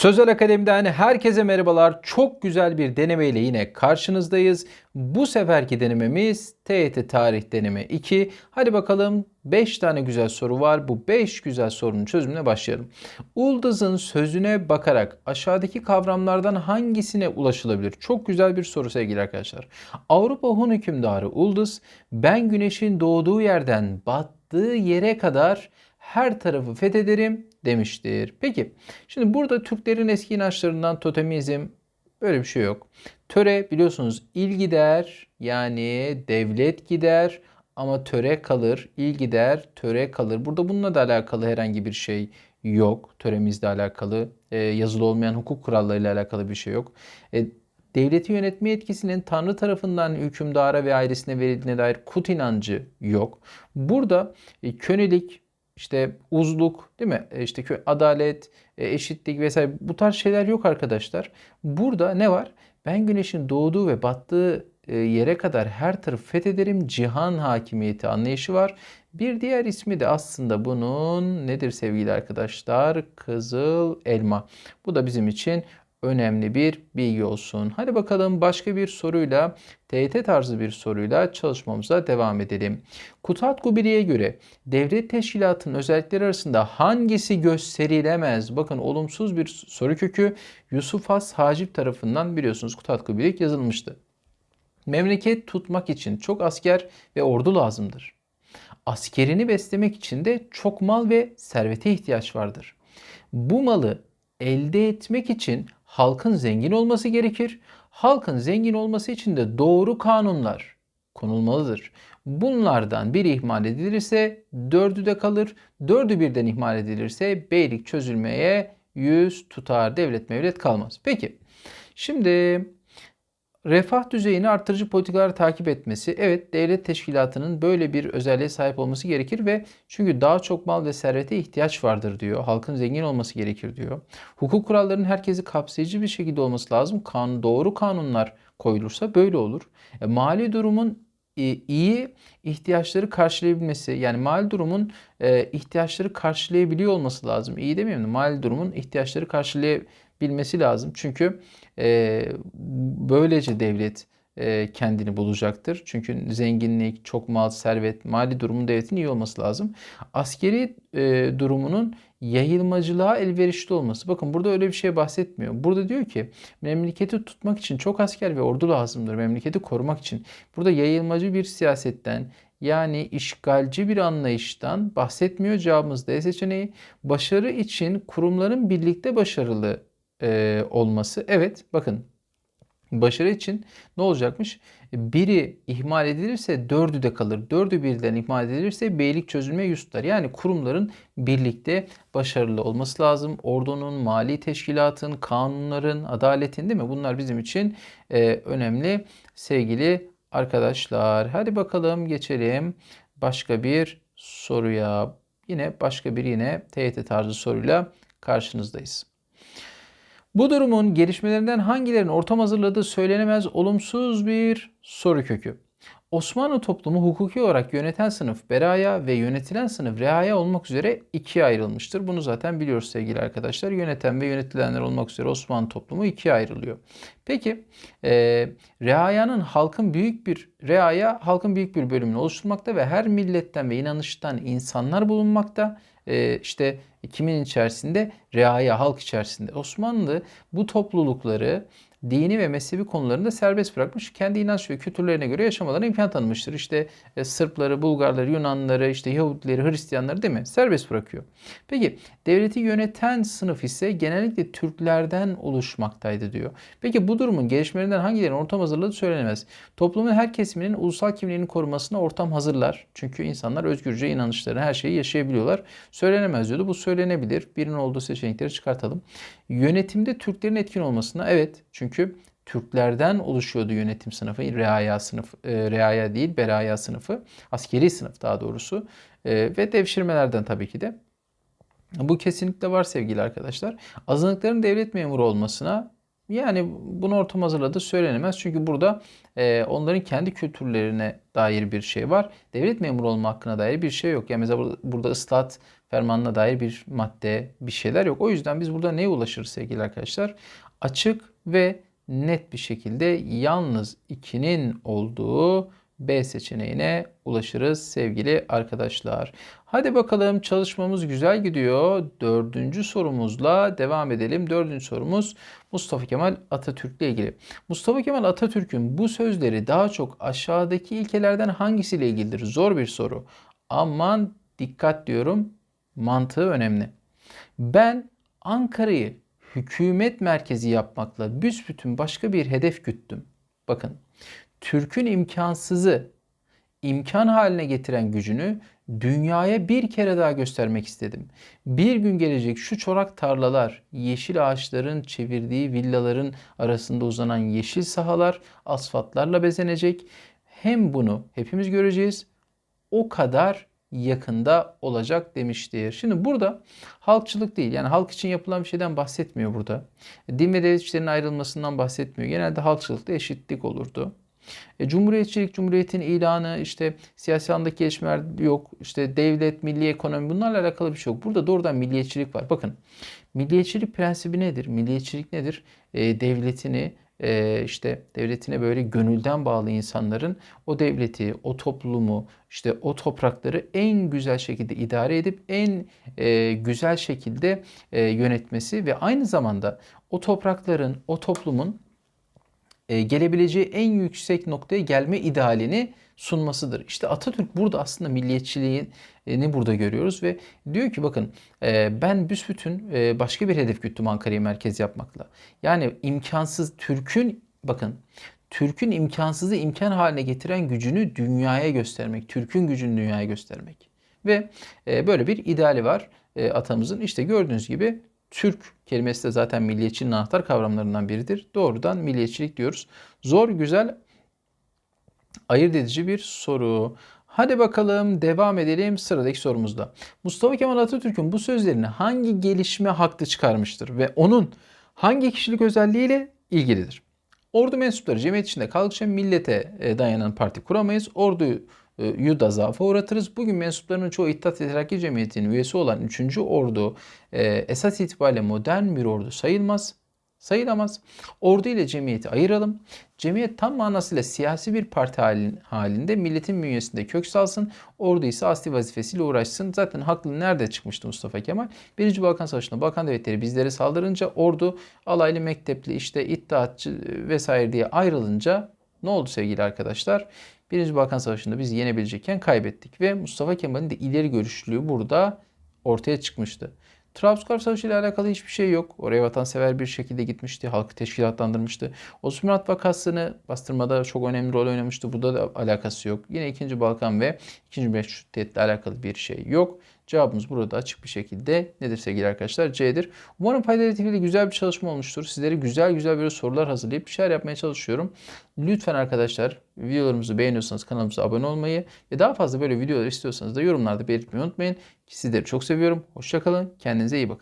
Sözel Akademi'den herkese merhabalar. Çok güzel bir denemeyle yine karşınızdayız. Bu seferki denememiz TYT Tarih Deneme 2. Hadi bakalım 5 tane güzel soru var. Bu 5 güzel sorunun çözümüne başlayalım. Ulduz'un sözüne bakarak aşağıdaki kavramlardan hangisine ulaşılabilir? Çok güzel bir soru sevgili arkadaşlar. Avrupa Hun hükümdarı Ulduz, ben güneşin doğduğu yerden battığı yere kadar her tarafı fethederim demiştir. Peki şimdi burada Türklerin eski inançlarından totemizm böyle bir şey yok. Töre biliyorsunuz il gider yani devlet gider ama töre kalır. İl gider, töre kalır. Burada bununla da alakalı herhangi bir şey yok. Töremizle alakalı e, yazılı olmayan hukuk kurallarıyla alakalı bir şey yok. E, devleti yönetme yetkisinin Tanrı tarafından hükümdara ve ailesine verildiğine dair kut inancı yok. Burada e, kölelik, işte uzluk değil mi? E, işte adalet, e, eşitlik vesaire bu tarz şeyler yok arkadaşlar. Burada ne var? Ben güneşin doğduğu ve battığı e, yere kadar her tarafı fethederim. Cihan hakimiyeti anlayışı var. Bir diğer ismi de aslında bunun nedir sevgili arkadaşlar? Kızıl elma. Bu da bizim için önemli bir bilgi olsun. Hadi bakalım başka bir soruyla, TYT tarzı bir soruyla çalışmamıza devam edelim. Kutat Gubiri'ye göre devlet teşkilatının özellikleri arasında hangisi gösterilemez? Bakın olumsuz bir soru kökü Yusuf Has Hacip tarafından biliyorsunuz Kutat Gubirik yazılmıştı. Memleket tutmak için çok asker ve ordu lazımdır. Askerini beslemek için de çok mal ve servete ihtiyaç vardır. Bu malı elde etmek için halkın zengin olması gerekir. Halkın zengin olması için de doğru kanunlar konulmalıdır. Bunlardan biri ihmal edilirse dördü de kalır. Dördü birden ihmal edilirse beylik çözülmeye yüz tutar. Devlet mevlet kalmaz. Peki şimdi refah düzeyini artırıcı politikalar takip etmesi. Evet devlet teşkilatının böyle bir özelliğe sahip olması gerekir ve çünkü daha çok mal ve servete ihtiyaç vardır diyor. Halkın zengin olması gerekir diyor. Hukuk kurallarının herkesi kapsayıcı bir şekilde olması lazım. Kanun, doğru kanunlar koyulursa böyle olur. E, mali durumun e, iyi ihtiyaçları karşılayabilmesi yani mali durumun e, ihtiyaçları karşılayabiliyor olması lazım. İyi demiyorum da mali durumun ihtiyaçları karşılayabilmesi lazım. Çünkü e, böylece devlet e, kendini bulacaktır. Çünkü zenginlik, çok mal, servet, mali durumun devletin iyi olması lazım. Askeri e, durumunun yayılmacılığa elverişli olması. Bakın burada öyle bir şey bahsetmiyor. Burada diyor ki memleketi tutmak için çok asker ve ordu lazımdır. Memleketi korumak için. Burada yayılmacı bir siyasetten yani işgalci bir anlayıştan bahsetmiyor cevabımız D seçeneği. Başarı için kurumların birlikte başarılı e, olması. Evet bakın başarı için ne olacakmış? Biri ihmal edilirse dördü de kalır. Dördü birden ihmal edilirse beylik çözülme yüz tutar. Yani kurumların birlikte başarılı olması lazım. Ordunun, mali teşkilatın, kanunların, adaletin değil mi? Bunlar bizim için e, önemli sevgili arkadaşlar. Hadi bakalım geçelim başka bir soruya. Yine başka bir yine TYT tarzı soruyla karşınızdayız. Bu durumun gelişmelerinden hangilerinin ortam hazırladığı söylenemez olumsuz bir soru kökü. Osmanlı toplumu hukuki olarak yöneten sınıf beraya ve yönetilen sınıf reaya olmak üzere ikiye ayrılmıştır. Bunu zaten biliyoruz sevgili arkadaşlar. Yöneten ve yönetilenler olmak üzere Osmanlı toplumu ikiye ayrılıyor. Peki e, reayanın halkın büyük bir reaya halkın büyük bir bölümünü oluşturmakta ve her milletten ve inanıştan insanlar bulunmakta. E, işte kimin içerisinde? Reaya, halk içerisinde. Osmanlı bu toplulukları dini ve mezhebi konularında serbest bırakmış. Kendi inanç ve kültürlerine göre yaşamalarına imkan tanımıştır. İşte e, Sırpları, Bulgarları, Yunanları, işte Yahudileri, Hristiyanları değil mi? Serbest bırakıyor. Peki devleti yöneten sınıf ise genellikle Türklerden oluşmaktaydı diyor. Peki bu durumun gelişmelerinden hangilerinin ortam hazırladığı söylenemez. Toplumun her kesiminin ulusal kimliğini korumasına ortam hazırlar. Çünkü insanlar özgürce inanışlarını, her şeyi yaşayabiliyorlar. Söylenemez diyordu. Bu söylenebilir. Birinin olduğu seçenekleri çıkartalım. Yönetimde Türklerin etkin olmasına evet. Çünkü Türklerden oluşuyordu yönetim sınıfı. Reaya sınıf, e, reaya değil, beraya sınıfı. Askeri sınıf daha doğrusu. E, ve devşirmelerden tabii ki de. Bu kesinlikle var sevgili arkadaşlar. Azınlıkların devlet memuru olmasına Yani bunu ortam hazırladı söylenemez. Çünkü burada e, onların kendi kültürlerine dair bir şey var. Devlet memuru olma hakkına dair bir şey yok. Yani mesela burada, burada ıslahat fermanına dair bir madde, bir şeyler yok. O yüzden biz burada neye ulaşırız sevgili arkadaşlar? Açık ve net bir şekilde yalnız 2'nin olduğu B seçeneğine ulaşırız sevgili arkadaşlar. Hadi bakalım çalışmamız güzel gidiyor. Dördüncü sorumuzla devam edelim. Dördüncü sorumuz Mustafa Kemal Atatürk ile ilgili. Mustafa Kemal Atatürk'ün bu sözleri daha çok aşağıdaki ilkelerden hangisiyle ilgilidir? Zor bir soru. Aman dikkat diyorum. Mantığı önemli. Ben Ankara'yı hükümet merkezi yapmakla büsbütün başka bir hedef güttüm. Bakın Türk'ün imkansızı imkan haline getiren gücünü dünyaya bir kere daha göstermek istedim. Bir gün gelecek şu çorak tarlalar, yeşil ağaçların çevirdiği villaların arasında uzanan yeşil sahalar asfaltlarla bezenecek. Hem bunu hepimiz göreceğiz. O kadar yakında olacak demiştir. Şimdi burada halkçılık değil yani halk için yapılan bir şeyden bahsetmiyor burada. Din ve devlet ayrılmasından bahsetmiyor. Genelde halkçılıkta eşitlik olurdu. E, cumhuriyetçilik, cumhuriyetin ilanı, işte siyasi alandaki gelişmeler yok, işte devlet, milli ekonomi bunlarla alakalı bir şey yok. Burada doğrudan milliyetçilik var. Bakın milliyetçilik prensibi nedir? Milliyetçilik nedir? E, devletini, e, işte devletine böyle gönülden bağlı insanların o devleti, o toplumu, işte o toprakları en güzel şekilde idare edip en e, güzel şekilde e, yönetmesi ve aynı zamanda o toprakların, o toplumun e, gelebileceği en yüksek noktaya gelme idealini sunmasıdır. İşte Atatürk burada aslında milliyetçiliğini burada görüyoruz ve diyor ki bakın e, ben büsbütün e, başka bir hedef güttüm Ankara'yı merkez yapmakla. Yani imkansız Türk'ün bakın Türk'ün imkansızı imkan haline getiren gücünü dünyaya göstermek. Türk'ün gücünü dünyaya göstermek. Ve böyle bir ideali var atamızın. İşte gördüğünüz gibi Türk kelimesi de zaten milliyetçinin anahtar kavramlarından biridir. Doğrudan milliyetçilik diyoruz. Zor, güzel, ayırt edici bir soru. Hadi bakalım devam edelim sıradaki sorumuzda. Mustafa Kemal Atatürk'ün bu sözlerini hangi gelişme haklı çıkarmıştır ve onun hangi kişilik özelliğiyle ilgilidir? Ordu mensupları cemiyet içinde kaldıkça millete e, dayanan parti kuramayız. Orduyu yu da zaafa uğratırız. Bugün mensuplarının çoğu İttihat Terakki Cemiyeti'nin üyesi olan 3. Ordu e, esas itibariyle modern bir ordu sayılmaz. Sayılamaz. Ordu ile cemiyeti ayıralım. Cemiyet tam manasıyla siyasi bir parti halinde milletin bünyesinde kök salsın. Ordu ise asli vazifesiyle uğraşsın. Zaten haklı nerede çıkmıştı Mustafa Kemal? Birinci Balkan Savaşı'nda Balkan devletleri bizlere saldırınca ordu alaylı mektepli işte iddiatçı vesaire diye ayrılınca ne oldu sevgili arkadaşlar? Birinci Balkan Savaşı'nda bizi yenebilecekken kaybettik ve Mustafa Kemal'in de ileri görüşlülüğü burada ortaya çıkmıştı. Trabzonspor Savaşı ile alakalı hiçbir şey yok. Oraya vatansever bir şekilde gitmişti. Halkı teşkilatlandırmıştı. Osman Hat vakasını bastırmada çok önemli rol oynamıştı. Burada da alakası yok. Yine 2. Balkan ve 2. Meşrutiyetle alakalı bir şey yok. Cevabımız burada açık bir şekilde nedir sevgili arkadaşlar? C'dir. Umarım faydalı etkili güzel bir çalışma olmuştur. Sizlere güzel güzel böyle sorular hazırlayıp bir şeyler yapmaya çalışıyorum. Lütfen arkadaşlar videolarımızı beğeniyorsanız kanalımıza abone olmayı ve daha fazla böyle videolar istiyorsanız da yorumlarda belirtmeyi unutmayın. Sizleri çok seviyorum. Hoşçakalın. Kendinize iyi bakın.